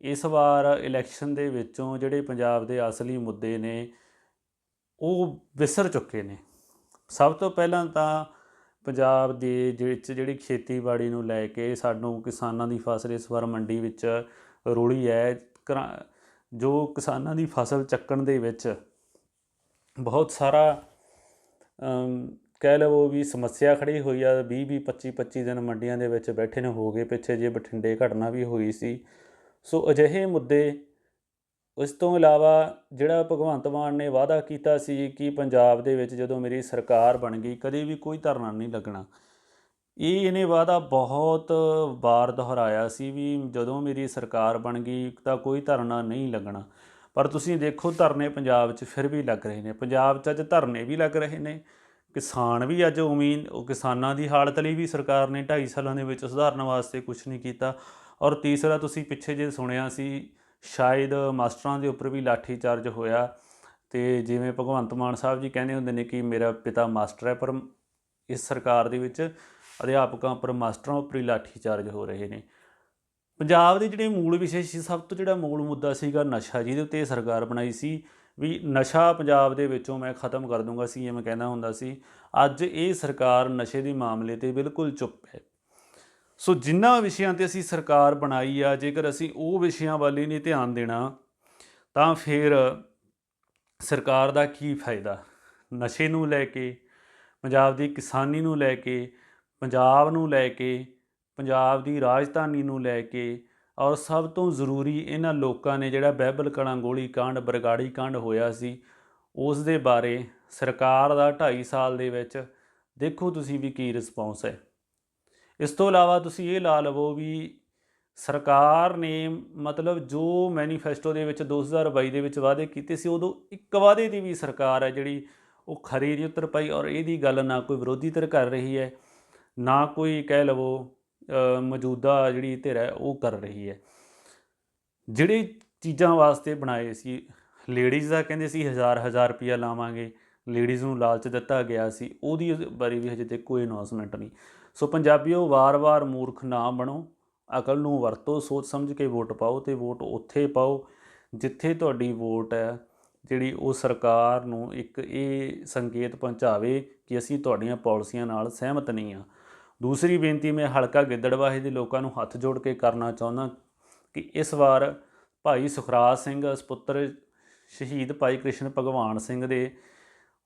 ਇਸ ਵਾਰ ਇਲੈਕਸ਼ਨ ਦੇ ਵਿੱਚੋਂ ਜਿਹੜੇ ਪੰਜਾਬ ਦੇ ਅਸਲੀ ਮੁੱਦੇ ਨੇ, ਉਹ ਵਿਸਰ ਚੁੱਕੇ ਨੇ। ਸਭ ਤੋਂ ਪਹਿਲਾਂ ਤਾਂ ਪੰਜਾਬ ਦੇ ਵਿੱਚ ਜਿਹੜੀ ਖੇਤੀਬਾੜੀ ਨੂੰ ਲੈ ਕੇ ਸਾਨੂੰ ਕਿਸਾਨਾਂ ਦੀ ਫਸਲ ਇਸ ਵਾਰ ਮੰਡੀ ਵਿੱਚ ਰੋਲੀ ਹੈ। ਘਰਾਂ- ਜੋ ਕਿਸਾਨਾਂ ਦੀ ਫਸਲ ਚੱਕਣ ਦੇ ਵਿੱਚ ਬਹੁਤ ਸਾਰਾ ਕਹਿ ਲਵੋ ਵੀ ਸਮੱਸਿਆ ਖੜੀ ਹੋਈ ਆ। 20 20 25 25 ਦਿਨ ਮੰਡੀਆਂ ਦੇ ਵਿੱਚ ਬੈਠੇ ਨੇ, ਹੋ ਗਏ ਪਿੱਛੇ ਜੇ ਬਠਿੰਡੇ ਘਟਨਾ ਵੀ ਹੋਈ ਸੀ। ਸੋ ਅਜਿਹੇ ਮੁੱਦੇ ਉਸ ਤੋਂ ਇਲਾਵਾ ਜਿਹੜਾ ਭਗਵੰਤ ਮਾਨ ਨੇ ਵਾਅਦਾ ਕੀਤਾ ਸੀ ਕਿ ਪੰਜਾਬ ਦੇ ਵਿੱਚ ਜਦੋਂ ਮੇਰੀ ਸਰਕਾਰ ਬਣ ਗਈ, ਕਦੇ ਵੀ ਕੋਈ ਧਰਨਾ ਨਹੀਂ ਲੱਗਣਾ। ਇਹ ਇਹਨੇ ਵਾਅਦਾ ਬਹੁਤ ਵਾਰ ਦੁਹਰਾਇਆ ਸੀ ਵੀ ਜਦੋਂ ਮੇਰੀ ਸਰਕਾਰ ਬਣ ਗਈ ਤਾਂ ਕੋਈ ਧਰਨਾ ਨਹੀਂ ਲੱਗਣਾ। ਪਰ ਤੁਸੀਂ ਦੇਖੋ ਧਰਨੇ ਪੰਜਾਬ 'ਚ ਫਿਰ ਵੀ ਲੱਗ ਰਹੇ ਨੇ। ਪੰਜਾਬ 'ਚ ਅੱਜ ਧਰਨੇ ਵੀ ਲੱਗ ਰਹੇ ਨੇ। ਕਿਸਾਨ ਵੀ ਅੱਜ ਉਮੀਦ, ਉਹ ਕਿਸਾਨਾਂ ਦੀ ਹਾਲਤ ਲਈ ਵੀ ਸਰਕਾਰ ਨੇ 2.5 ਸਾਲਾਂ ਦੇ ਵਿੱਚ ਸੁਧਾਰਨ ਵਾਸਤੇ ਕੁਝ ਨਹੀਂ ਕੀਤਾ। ਔਰ ਤੀਸਰਾ ਤੁਸੀਂ ਪਿੱਛੇ ਜੇ ਸੁਣਿਆ ਸੀ, ਸ਼ਾਇਦ ਮਾਸਟਰਾਂ ਦੇ ਉੱਪਰ ਵੀ ਲਾਠੀ ਚਾਰਜ ਹੋਇਆ। ਤੇ ਜਿਵੇਂ ਭਗਵੰਤ ਮਾਨ ਸਾਹਿਬ ਜੀ ਕਹਿੰਦੇ ਹੁੰਦੇ ਨੇ ਕਿ ਮੇਰਾ ਪਿਤਾ ਮਾਸਟਰ ਹੈ, ਪਰ ਇਸ ਸਰਕਾਰ ਦੇ ਵਿੱਚ ਅਧਿਆਪਕਾਂ ਉੱਪਰ ਮਾਸਟਰਾਂ ਉੱਪਰ ਹੀ ਲਾਠੀ ਚਾਰਜ ਹੋ ਰਹੇ ਨੇ। ਪੰਜਾਬ ਦੇ ਜਿਹੜੇ ਮੂਲ ਵਿਸ਼ੇ ਸੀ, ਸਭ ਤੋਂ ਜਿਹੜਾ ਮੂਲ ਮੁੱਦਾ ਸੀਗਾ ਨਸ਼ਾ, ਜਿਹਦੇ ਉੱਤੇ ਇਹ ਸਰਕਾਰ ਬਣਾਈ ਸੀ ਵੀ ਨਸ਼ਾ ਪੰਜਾਬ ਦੇ ਵਿੱਚੋਂ ਮੈਂ ਖਤਮ ਕਰ ਦੂੰਗਾ ਸੀ, ਇਹ ਮੈਂ ਕਹਿੰਦਾ ਹੁੰਦਾ ਸੀ। ਅੱਜ ਇਹ ਸਰਕਾਰ ਨਸ਼ੇ ਦੇ ਮਾਮਲੇ ਤੇ ਬਿਲਕੁਲ ਚੁੱਪ ਹੈ। ਸੋ ਜਿਨ੍ਹਾਂ ਵਿਸ਼ਿਆਂ ਤੇ ਅਸੀਂ ਸਰਕਾਰ ਬਣਾਈ ਆ, ਜੇਕਰ ਅਸੀਂ ਉਹ ਵਿਸ਼ਿਆਂ ਵੱਲ ਹੀ ਨਹੀਂ ਧਿਆਨ ਦੇਣਾ, ਤਾਂ ਫਿਰ ਸਰਕਾਰ ਦਾ ਕੀ ਫਾਇਦਾ? ਨਸ਼ੇ ਨੂੰ ਲੈ ਕੇ, ਪੰਜਾਬ ਦੀ ਕਿਸਾਨੀ ਨੂੰ ਲੈ ਕੇ, ਪੰਜਾਬ ਨੂੰ ਲੈ ਕੇ, ਪੰਜਾਬ ਦੀ ਰਾਜਧਾਨੀ ਨੂੰ ਲੈ ਕੇ, ਔਰ ਸਭ ਤੋਂ ਜ਼ਰੂਰੀ ਇਹਨਾਂ ਲੋਕਾਂ ਨੇ ਜਿਹੜਾ ਬਹਿਬਲ ਕਲਾਂ ਗੋਲੀ ਕਾਂਡ, ਬਰਗਾੜੀ ਕਾਂਡ ਹੋਇਆ ਸੀ, ਉਸ ਦੇ ਬਾਰੇ ਸਰਕਾਰ ਦਾ 2.5 ਸਾਲ ਦੇ ਵਿੱਚ ਦੇਖੋ ਤੁਸੀਂ ਵੀ ਕੀ ਰਿਸਪੌਂਸ ਹੈ। ਇਸ ਤੋਂ ਇਲਾਵਾ ਤੁਸੀਂ ਇਹ ਲਾ ਲਵੋ ਵੀ ਸਰਕਾਰ ਨੇ ਮਤਲਬ ਜੋ ਮੈਨੀਫੈਸਟੋ ਦੇ ਵਿੱਚ 2022 ਦੇ ਵਿੱਚ ਵਾਅਦੇ ਕੀਤੇ ਸੀ, ਉਦੋਂ ਇੱਕ ਵਾਅਦੇ ਦੀ ਵੀ ਸਰਕਾਰ ਹੈ ਜਿਹੜੀ ਉਹ ਖਰੀ ਨਹੀਂ ਉਤਰ ਪਾਈ ਔਰ ਇਹਦੀ ਗੱਲ ਨਾ ਕੋਈ ਵਿਰੋਧੀ ਧਿਰ ਕਰ ਰਹੀ ਹੈ, ਨਾ ਕੋਈ ਕਹਿ ਲਵੋ ਮੌਜੂਦਾ ਜਿਹੜੀ ਧਿਰ ਹੈ ਉਹ ਕਰ ਰਹੀ ਹੈ। ਜਿਹੜੇ ਚੀਜ਼ਾਂ ਵਾਸਤੇ ਬਣਾਏ ਸੀ ਲੇਡੀਜ਼ ਦਾ ਕਹਿੰਦੇ ਸੀ ਹਜ਼ਾਰ ਹਜ਼ਾਰ ਰੁਪਇਆ ਲਾਵਾਂਗੇ ਲੇਡੀਜ਼ ਨੂੰ ਲਾਲਚ ਦਿੱਤਾ ਗਿਆ ਸੀ, ਉਹਦੀ ਬਾਰੇ ਵੀ ਹਜੇ ਤੱਕ ਕੋਈ ਅਨਾਉਂਸਮੈਂਟ ਨਹੀਂ। ਸੋ ਪੰਜਾਬੀਓ, ਵਾਰ-ਵਾਰ ਮੂਰਖ ਨਾ ਬਣੋ, ਅਕਲ ਨੂੰ ਵਰਤੋ, ਸੋਚ ਸਮਝ ਕੇ ਵੋਟ ਪਾਓ ਤੇ ਵੋਟ ਉੱਥੇ ਪਾਓ ਜਿੱਥੇ ਤੁਹਾਡੀ ਵੋਟ ਹੈ, ਜਿਹੜੀ ਉਹ ਸਰਕਾਰ ਨੂੰ ਇੱਕ ਇਹ ਸੰਕੇਤ ਪਹੁੰਚਾਵੇ ਕਿ ਅਸੀਂ ਤੁਹਾਡੀਆਂ ਪਾਲਿਸੀਆਂ ਨਾਲ ਸਹਿਮਤ ਨਹੀਂ ਆ ਦੂਸਰੀ ਬੇਨਤੀ ਮੈਂ ਹਲਕਾ ਗਿੱਦੜਵਾਹੀ ਦੇ ਲੋਕਾਂ ਨੂੰ ਹੱਥ ਜੋੜ ਕੇ ਕਰਨਾ ਚਾਹੁੰਦਾ ਕਿ ਇਸ ਵਾਰ ਭਾਈ ਸੁਖਰਾਜ ਸਿੰਘ ਸਪੁੱਤਰ ਸ਼ਹੀਦ ਭਾਈ ਕ੍ਰਿਸ਼ਨ ਭਗਵਾਨ ਸਿੰਘ ਦੇ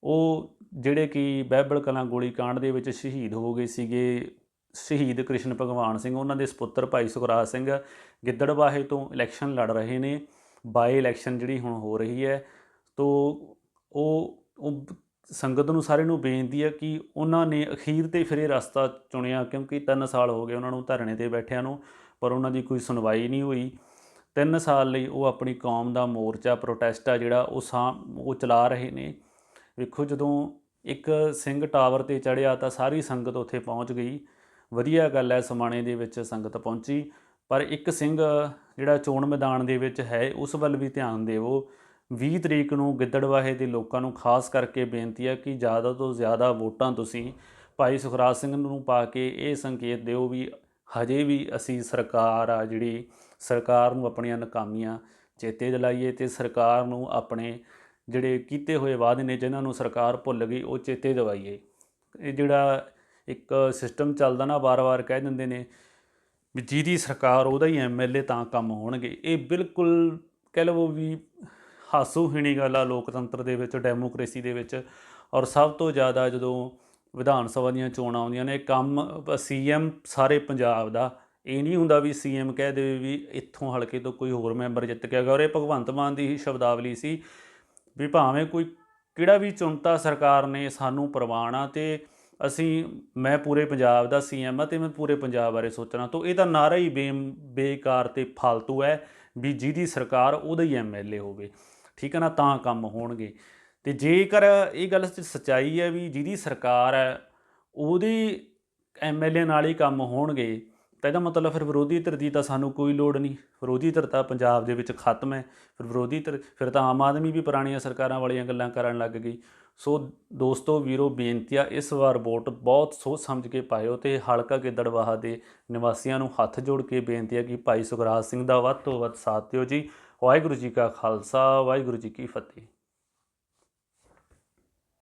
ਉਹ ਜਿਹੜੇ ਕਿ ਬਹਿਬਲ ਕਲਾਂ ਗੋਲੀ ਕਾਂਡ ਦੇ ਵਿੱਚ ਸ਼ਹੀਦ ਹੋ ਗਏ ਸੀਗੇ। ਸ਼ਹੀਦ ਕ੍ਰਿਸ਼ਨ ਭਗਵਾਨ ਸਿੰਘ, ਉਹਨਾਂ ਦੇ ਸੁਪੁੱਤਰ ਭਾਈ ਸੁਖਰਾਜ ਸਿੰਘ ਗਿੱਦੜਵਾਹੇ ਤੋਂ ਇਲੈਕਸ਼ਨ ਲੜ ਰਹੇ ਨੇ। ਬਾਈ ਇਲੈਕਸ਼ਨ ਜਿਹੜੀ ਹੁਣ ਹੋ ਰਹੀ ਹੈ। ਤੋ ਉਹ ਸੰਗਤ ਨੂੰ ਸਾਰੇ ਨੂੰ ਬੇਨਤੀ ਹੈ ਕਿ ਉਹਨਾਂ ਨੇ ਅਖੀਰ ਤੇ ਫਿਰ ਇਹ ਰਸਤਾ ਚੁਣਿਆ ਕਿਉਂਕਿ 3 ਸਾਲ ਹੋ ਗਏ ਉਹਨਾਂ ਨੂੰ ਧਰਨੇ ਤੇ ਬੈਠਿਆਂ ਨੂੰ, ਪਰ ਉਹਨਾਂ ਦੀ ਕੋਈ ਸੁਣਵਾਈ ਨਹੀਂ ਹੋਈ। 3 ਸਾਲ ਲਈ ਉਹ ਆਪਣੀ ਕੌਮ ਦਾ ਮੋਰਚਾ, ਪ੍ਰੋਟੈਸਟ ਆ ਜਿਹੜਾ, ਉਹ ਸਾਂ ਉਹ ਚਲਾ ਰਹੇ ਨੇ। ਵੇਖੋ ਜਦੋਂ ਇੱਕ ਸਿੰਘ ਟਾਵਰ ਤੇ ਚੜਿਆ ਤਾਂ ਸਾਰੀ ਸੰਗਤ ਉੱਥੇ ਪਹੁੰਚ ਗਈ। ਵਧੀਆ ਗੱਲ ਹੈ, ਸਮਾਣੇ ਦੇ ਵਿੱਚ ਸੰਗਤ ਪਹੁੰਚੀ। ਪਰ ਇੱਕ ਸਿੰਘ ਜਿਹੜਾ ਚੋਣ ਮੈਦਾਨ ਦੇ ਵਿੱਚ ਹੈ, ਉਸ ਵੱਲ ਵੀ ਧਿਆਨ ਦੇਵੋ। 20 ਤਰੀਕ ਨੂੰ ਗਿੱਦੜਵਾਹੇ ਦੇ ਲੋਕਾਂ ਨੂੰ ਖਾਸ ਕਰਕੇ ਬੇਨਤੀ ਹੈ ਕਿ ਜ਼ਿਆਦਾ ਤੋਂ ਜ਼ਿਆਦਾ ਵੋਟਾਂ ਤੁਸੀਂ ਭਾਈ ਸੁਖਰਾਜ ਸਿੰਘ ਨੂੰ ਪਾ ਕੇ ਇਹ ਸੰਕੇਤ ਦਿਓ ਵੀ ਹਜੇ ਵੀ ਅਸੀਂ ਸਰਕਾਰ ਆ ਜਿਹੜੀ ਸਰਕਾਰ ਨੂੰ ਆਪਣੀਆਂ ਨਾਕਾਮੀਆਂ ਚੇਤੇ ਦਿਲਾਈਏ ਤੇ ਸਰਕਾਰ ਨੂੰ ਆਪਣੇ ਜਿਹੜੇ ਕੀਤੇ ਹੋਏ ਵਾਅਦੇ ਨੇ, ਜਿਨ੍ਹਾਂ ਨੂੰ ਸਰਕਾਰ ਭੁੱਲ ਗਈ, ਉਹ ਚੇਤੇ ਦਿਵਾਈਏ। ਇਹ ਜਿਹੜਾ ਇੱਕ ਸਿਸਟਮ ਚੱਲਦਾ ਨਾ, ਵਾਰ-ਵਾਰ ਕਹਿ ਦਿੰਦੇ ਨੇ ਵੀ ਜਿਹਦੀ ਸਰਕਾਰ, ਉਹਦਾ ਹੀ ਐਮਐਲਏ ਤਾਂ ਕੰਮ ਹੋਣਗੇ। ਇਹ ਬਿਲਕੁਲ ਕਹਿ ਲਵੋ ਵੀ ਹਾਸੋਹੀਣੀ ਗੱਲ ਆ ਲੋਕਤੰਤਰ ਦੇ ਵਿੱਚ, ਡੈਮੋਕ੍ਰੇਸੀ ਦੇ ਵਿੱਚ। ਔਰ ਸਭ ਤੋਂ ਜ਼ਿਆਦਾ ਜਦੋਂ ਵਿਧਾਨ ਸਭਾ ਦੀਆਂ ਚੋਣਾਂ ਆਉਂਦੀਆਂ ਨੇ, ਕੰਮ ਸੀਐਮ ਸਾਰੇ ਪੰਜਾਬ ਦਾ। ਇਹ ਨਹੀਂ ਹੁੰਦਾ ਵੀ ਸੀਐਮ ਕਹਿ ਦੇਵੇ ਵੀ ਇੱਥੋਂ ਹਲਕੇ ਤੋਂ ਕੋਈ ਹੋਰ ਮੈਂਬਰ ਜਿੱਤ ਗਿਆ। ਔਰ ਇਹ ਭਗਵੰਤ ਮਾਨ ਦੀ ਹੀ ਸ਼ਬਦਾਵਲੀ ਸੀ ਵੀ ਭਾਵੇਂ ਕੋਈ ਕਿਹੜਾ ਵੀ ਚੁਣਤਾ ਸਰਕਾਰ ਨੇ ਸਾਨੂੰ ਪ੍ਰਵਾਨ ਆ ਤੇ ਅਸੀਂ, ਮੈਂ ਪੂਰੇ ਪੰਜਾਬ ਦਾ ਸੀਐਮ ਆ ਤੇ ਮੈਂ ਪੂਰੇ ਪੰਜਾਬ ਬਾਰੇ ਸੋਚਣਾ, ਤਾਂ ਇਹ ਤਾਂ ਨਾਰਾ ਹੀ ਬੇ ਬੇਕਾਰ ਤੇ ਫालतू ਹੈ ਵੀ ਜਿਹਦੀ ਸਰਕਾਰ ਉਹਦਾ ਹੀ ਐਮਐਲਏ ਹੋਵੇ। ਠੀਕ ਹੈ ਨਾ, ਤਾਂ ਕੰਮ ਹੋਣਗੇ। ਤੇ ਜੇਕਰ ਇਹ ਗੱਲ ਚ ਸਚਾਈ ਹੈ ਵੀ ਜਿਹਦੀ ਸਰਕਾਰ ਹੈ, ਉਹਦੀ ਐਮਐਲਏ ਨਾਲ ਹੀ ਕੰਮ ਹੋਣਗੇ ਤਾਂ ਇਹਦਾ ਮਤਲਬ ਫਿਰ ਵਿਰੋਧੀ ਧਿਰ ਦੀ ਤਾਂ ਸਾਨੂੰ ਕੋਈ ਲੋੜ ਨਹੀਂ। ਵਿਰੋਧੀ ਧਿਰ ਤਾਂ ਪੰਜਾਬ ਦੇ ਵਿੱਚ ਖਤਮ ਹੈ। ਫਿਰ ਵਿਰੋਧੀ ਧਿਰ, ਫਿਰ ਤਾਂ ਆਮ ਆਦਮੀ ਵੀ ਪੁਰਾਣੀਆਂ ਸਰਕਾਰਾਂ ਵਾਲੀਆਂ ਗੱਲਾਂ ਕਰਨ ਲੱਗ ਗਈ। ਸੋ ਦੋਸਤੋ, ਵੀਰੋ, ਬੇਨਤੀ ਆ, ਇਸ ਵਾਰ ਵੋਟ ਬਹੁਤ ਸੋਚ ਸਮਝ ਕੇ ਪਾਇਓ ਤੇ ਹਲਕਾ ਗਿੱਦੜਵਾਹਾ ਦੇ ਨਿਵਾਸੀਆਂ ਨੂੰ ਹੱਥ ਜੋੜ ਕੇ ਬੇਨਤੀ ਆ ਕਿ ਭਾਈ ਸੁਖਰਾਜ ਸਿੰਘ ਦਾ ਵੱਧ ਤੋਂ ਵੱਧ ਸਾਥ ਦਿਓ ਜੀ। ਵਾਹਿਗੁਰੂ ਜੀ ਕਾ ਖਾਲਸਾ, ਵਾਹਿਗੁਰੂ ਜੀ ਕੀ ਫਤਿਹ।